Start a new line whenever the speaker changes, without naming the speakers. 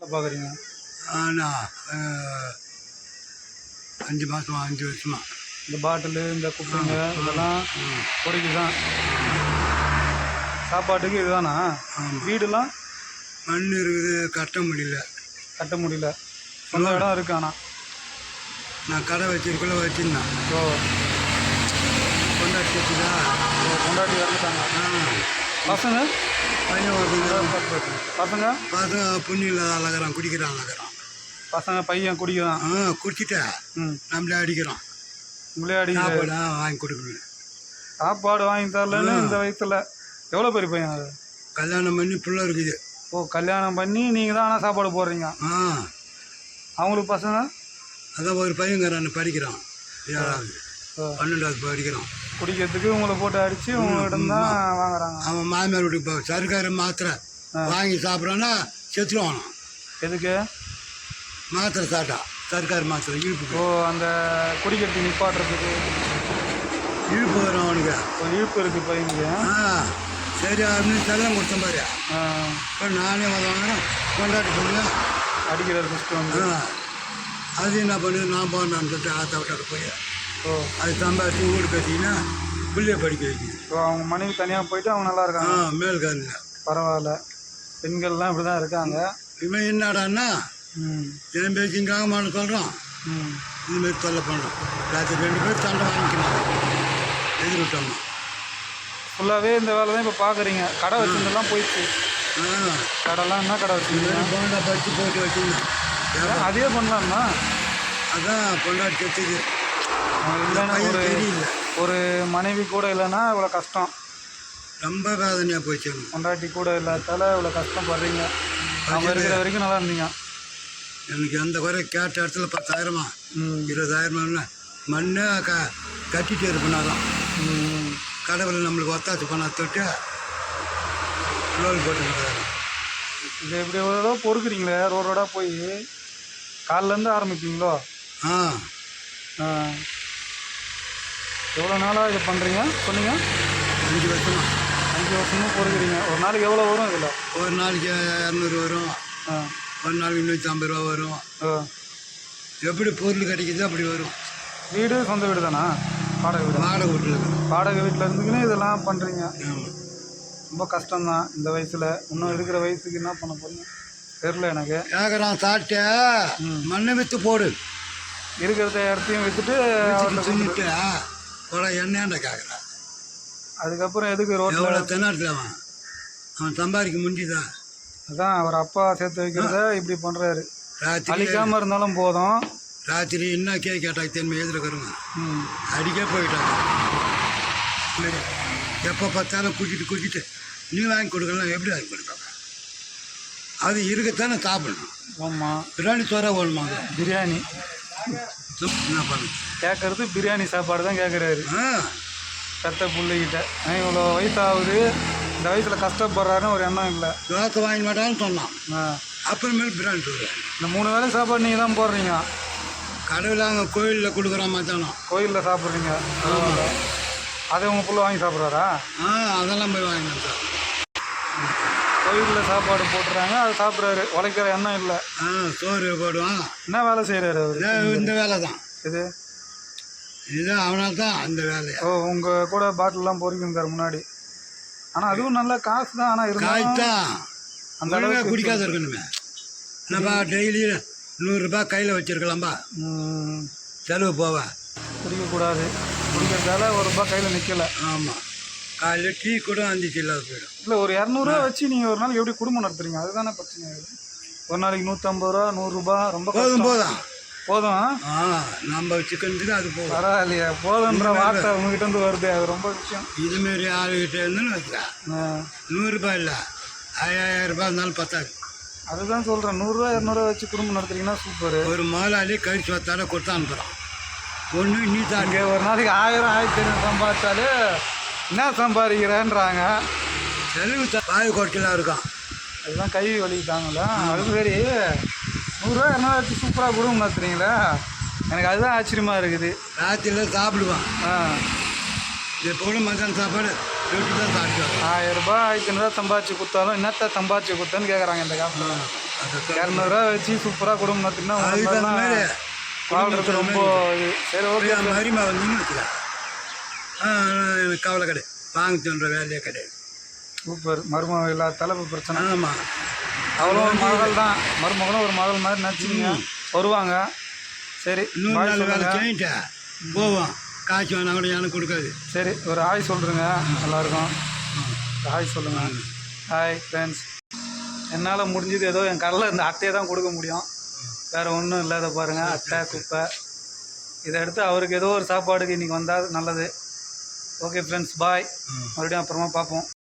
பார்க்குறீங்க?
ஆனால் அஞ்சு மாதம் அஞ்சு வருஷமா.
இந்த பாட்டிலு இந்த குப்பைங்க இதெல்லாம் பொறிக்கு தான் சாப்பாட்டுக்கு இதுதானா? வீடுலாம்
மண் இருக்குது கட்ட முடியல.
கட்ட முடியல. சொந்த இடம் இருக்கு ஆனால்
நான் கடை வச்சிருக்கல வச்சிருந்தேன்.
ஓ
கொண்டாடி வச்சுதா
ஓ, கொண்டாடி இறந்துட்டாங்க
ஆ.
பசங்க?
பையன் ஒருத்தங்க
பசங்க?
பார்த்தா புண்ணியில் அழகிறான் குடிக்கிறான் அழகிறான்
பசங்க பையன் குடிக்கிறான்.
ஆ குடிச்சிட்டா
ம்.
நம்மளே அடிக்கிறோம் சாப்பாடு ஆ, வாங்கி கொடுக்கணும்
சாப்பாடு வாங்கி தரலன்னு இந்த வயசுல எவ்வளோ பெரிய பையன் அது?
கல்யாணம் பண்ணி பிள்ளை இருக்குது
ஓ கல்யாணம் பண்ணி நீங்கள் தான் ஆனால் சாப்பாடு போடுறீங்க.
ஆ.
அவங்களுக்கு பசங்க?
அதான் ஒரு பையங்கிறான் படிக்கிறான். ஏழாவது. பன்னெண்டாவது படிக்கிறான்
குடிக்கிறதுக்கு உங்களை போட்டு அடித்து உங்கள்கிட்ட தான் வாங்குறாங்க.
அவன் மாமியார் வீட்டுக்கு போ சர்க்காரு மாத்திரை வாங்கி சாப்பிட்றான்னா செத்துருவான்
எதுக்கு?
மாத்திரை சாப்பிட்டா சர்க்கார் மாத்திரை இழுப்பு
ஓ அந்த குடிக்கிறதுக்கு நிப்பாட்டுறதுக்கு.
இழுப்பு வரும் அவனுக்கு.
ஒரு இழுப்பு இருக்குது பையனுக்கு
ஆ சரி அப்படின்னு செல்லம் கொடுத்தேன் பாரு. இப்போ நானே வந்தவங்க கொண்டாடி போங்க
அடிக்கிறது
ஆ. அது என்ன பண்ணுது? நான் போனான்னு சொல்லிட்டு ஆத்தா விட்டாரு போய் அது சம்பாதிச்சு வீடு கட்டிங்கன்னா பிள்ளைய படிக்க வைக்கணும்.
ஸோ அவங்க மனைவி தனியாக போயிட்டு அவங்க நல்லா
ஆ
இருக்காங்க
மேல் காலில்.
பரவாயில்ல. பெண்கள்லாம் இப்படி தான் இருக்காங்க.
இவன் என்னடான்னா
ம்.
என் பேச்சுங்காகமானு சொல்கிறான்
ம்.
இதுமாரி தொல்லை பண்ணுறோம் ராத்திரி ரெண்டு பேர் சண்டை வாங்கிக்கணும். எதிர்விட்டோம்னா
ஃபுல்லாகவே இந்த வேலை தான் இப்போ பார்க்குறீங்க கடை வச்சிருந்தெல்லாம் போயிடுச்சு.
ஆ.
கடைலாம் என்ன கடை வச்சுருந்தீங்க?
போண்டா பறித்து போட்டு வச்சுருந்தேன்.
அதே பண்ணலாம்னா
அதான் பொண்டாட்டி
அவங்க இல்லைன்னா ஒரு ஒரு மனைவி கூட இல்லைன்னா இவ்வளோ கஷ்டம்.
ரொம்ப வேதனையாக போச்சு எனக்கு.
பொண்டாட்டி கூட இல்லாதால இவ்வளோ கஷ்டப்படுறீங்க. அவங்க இருக்கிற வரைக்கும் நல்லா இருந்தீங்க.
எனக்கு எந்த குறை கேட்ட இடத்துல பத்தாயிரமா?
ம்.
இருபதாயிரமா மண்ணே க கட்டிட்டு இருப்பினாதான்.
ம்.
கடவுள் நம்மளுக்கு ஒத்தாச்சு பண்ண தொட்டு லோல் போட்டு
இது இப்படி ஒரு பொறுக்குறீங்களே? ரோடு ரோடாக போய் காலிலேருந்து ஆரம்பிப்பீங்களோ?
ஆ.
எவ்வளோ நாளாக இதை பண்ணுறீங்க சொன்னீங்க.
அஞ்சு வருஷமா.
அஞ்சு வருஷமும் பொறுக்குறீங்க ஒரு நாளைக்கு எவ்வளோ வரும் இதில்?
ஒரு நாளைக்கு இரநூறு வரும்.
ஆ.
ஒரு நாளைக்கு நூற்றி ஐம்பது ரூபா வரும்.
ஆ.
எப்படி பொருள் கிடைக்குது அப்படி வரும்.
வீடு சொந்த வீடு தானா? வாடகை வீடு?
வாடகை வீட்டில்
வாடகை வீட்டில் இருந்துக்கின்னு இதெல்லாம் பண்ணுறீங்க ரொம்ப கஷ்டம்தான் இந்த வயசில். இன்னும் இருக்கிற வயசுக்கு என்ன பண்ண போறீங்க? தெரில எனக்கு.
கேட்குறான் சாப்பிட்ட மண்ணை விற்று போடு.
இருக்கிறத இடத்தையும் விற்றுட்டு
கொலை எண்ணெயாண்ட கேட்குறான்
அதுக்கப்புறம் எதுக்கு ரோட்டில்
எவ்வளோ தென்னாட்டில் அவன்? அவன் சம்பாதிக்க முடிஞ்சுதான்
அதான் அவர் அப்பா சேர்த்து வைக்கிறத இப்படி பண்ணுறாரு
ராத்திரி
அழிக்காமல் இருந்தாலும் போதும்.
ராத்திரி என்ன கே கேட்டாங்க தென்மை எதிர்க்கிறவங்க
ம்.
அடிக்க போயிட்டாங்க எப்போ பார்த்தாலும் குடிச்சிட்டு குடிச்சிட்டு நீ வாங்கி கொடுக்கலாம் எப்படி வாங்கி கொடுப்பாங்க? அது இருக்கத்தானே சாப்பிடணும்.
ஆமாம்
பிரியாணி சோறா வேணுமாங்க
பிரியாணி. கேட்குறது பிரியாணி சாப்பாடு தான் கேட்குறாரு பெத்த பிள்ளைகிட்ட. இவ்வளோ வயசாகுது. இந்த வயசில் கஷ்டப்படுறாருன்னு ஒரு எண்ணம் இல்லை.
தோசை வாங்கி மாட்டான்னு சொன்னான்.
ஆ.
அப்புறமேல் பிரியாணி சொல்கிறேன்
இந்த மூணு வேளை சாப்பாடு நீங்கள் தான் போடுறீங்க.
கடவுள் அங்கே கோயிலில் கொடுக்குறான் மச்சானம்
கோயிலில் சாப்பிட்றீங்க. அதை உங்கள் புள்ள வாங்கி சாப்பிட்றாரா?
ஆ அதெல்லாம் போய் வாங்கி சார்
கோயிலில் சாப்பாடு போட்டுறாங்க அதை சாப்பிட்றாரு. உழைக்கிற எண்ணம் இல்லை.
ஆ சோறு போடுவான்.
என்ன வேலை செய்கிறாரு அவர்?
இதே இந்த வேலை தான்
இது
இதுதான் அவனால் தான் அந்த வேலையா?
ஓ உங்கள் கூட பாட்டிலெலாம் பொறிக்கிருந்தார் முன்னாடி. ஆனால் அதுவும் நல்ல காசு தான் ஆனால் இருந்தாலும்
காய்த்தான்
அந்த அளவுக்கு
குடிக்காத இருக்கணுமே. என்னப்பா டெய்லி நூறுரூபா கையில் வச்சிருக்கலாம்பா. செலவு போவா.
குடிக்கக்கூடாது. குடிக்கிறதால ஒரு ரூபாய் கையில் நிற்கல
ஆமாம் காலையில் டீ கூட அந்திச்சு இல்லாத போயிடும்.
இல்லை ஒரு இரநூறுவா வச்சு நீங்கள் ஒரு நாளைக்கு எப்படி குடும்பம் நடத்துறீங்க? அதுதானே பிரச்சனை ஒரு நாளைக்கு நூற்றம்பது ரூபா நூறுரூபா ரொம்ப
போதும். போதும்.
போதும் ஆ?
நம்ம சிக்கனுக்கு அது போதும்.
பரவாயில்லையே போதுன்ற வார்த்தை உங்ககிட்ட இருந்து வருது அது ரொம்ப விஷயம்.
இதுமாரி ஆளுகிட்ட இருந்துன்னு வச்சுக்கா நூறுரூபா இல்லை ஐயாயிரம் ரூபாய் இருந்தாலும் பத்தாது.
அதுதான் சொல்கிறேன் நூறுரூவா இரநூறுவா வச்சு குடும்பம் நடத்துறீங்கன்னா சூப்பர்
ஒரு முதலாளி கழிச்சு வத்தால கொடுத்து அனுப்புகிறான் ஒன்று நீ தான்
ஒரு நாளைக்கு ஆயிரம் ஆயிரத்தி ஐநூறு சம்பாதிச்சாலே என்ன சம்பாதிக்கிறேன்றாங்க?
செலவு பாய் கொட்டிலாம் இருக்கான்.
அதுதான் கை வலிக்கிட்டாங்களா அது சரி நூறுரூவா இரநூறுவா வச்சு சூப்பராக குடும்பம் நடத்துறீங்களே எனக்கு அதுதான் ஆச்சரியமாக இருக்குது.
ராத்திரியில் சாப்பிடுவான்.
ஆ.
கூட மத்தியானம் சாப்பாடு ரொட்டி தான் சாப்பிடுவான்
ஆயிரம் ரூபாய் ஆயிரத்தி ஐநூறுரூவா சம்பாதிச்சு கொடுத்தாலும் என்னத்தை சம்பாதிச்சு கொடுத்தேன்னு கேட்குறாங்க இந்த காலத்தில்
அதை
இரநூறுவா வச்சு சூப்பராக குடும்பம் நடத்தினா
அதுக்கு
ரொம்ப இது. சரி ஓகே
மரிமா வந்தீங்கன்னு வச்சுக்க ஆ, எனக்கு கவலை கிடையாது வாங்க சொல்கிற வேலையே கிடையாது.
சூப்பர். மருமக இல்லாத தலைப்பு பிரச்சனை.
ஆமாம்
ஒரு மகள் தான் மருமகளும் ஒரு மகள் மாதிரி நினச்சிங்க வருவாங்க. சரி பாய்
நாள் வேலை செஞ்சுட்டு போவோம். காய்ச்சி கூட எனக்கு கொடுக்காது.
சரி ஒரு ஹாய் சொல்கிறேங்க எல்லாருக்கும் ஹாய் சொல்லுங்க. ஹாய் ஃப்ரெண்ட்ஸ் என்னால் முடிஞ்சது ஏதோ என் கடலில் இந்த அட்டையை தான் கொடுக்க முடியும். வேறு ஒன்றும் இல்லாத பாருங்கள் அட்டை குப்பை. இதை எடுத்து அவருக்கு ஏதோ ஒரு சாப்பாடுக்கு இன்றைக்கி வந்தால் நல்லது. ஓகே ஃப்ரெண்ட்ஸ் பாய் மறுபடியும் அப்புறமா பார்ப்போம்.